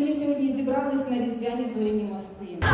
ми сьогодні зібрались на різдвяні зоряні мости.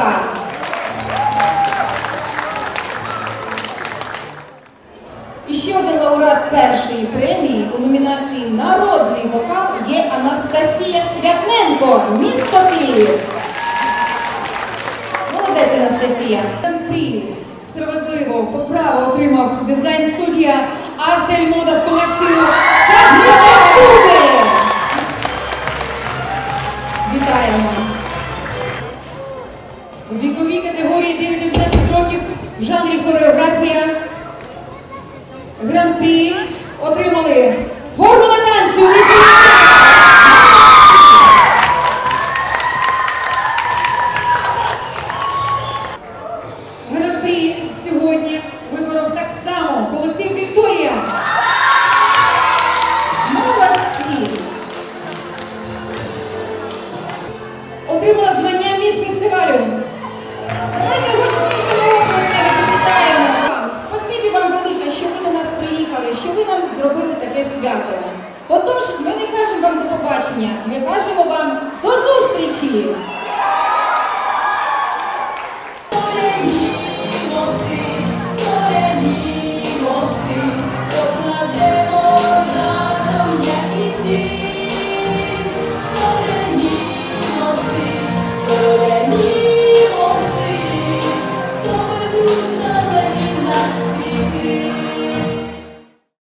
Скрипка. І ще один лауреат першої премії у номінації Народний вокал є Анастасія Святненко, місто Київ. Молодець Анастасія. Гран-прі справедливо по праву отримав дизайн студія Артель Мода з колекцією у віковій категорії 9-11 років в жанрі хореографія. Гран-прі отримали формула танцю. Гран-прі сьогодні виборов так само колектив Вікторія. Молодці. Отримала звання міс фестивалю. Свято. Отож, ми не кажемо вам до побачення, ми кажемо вам до зустрічі!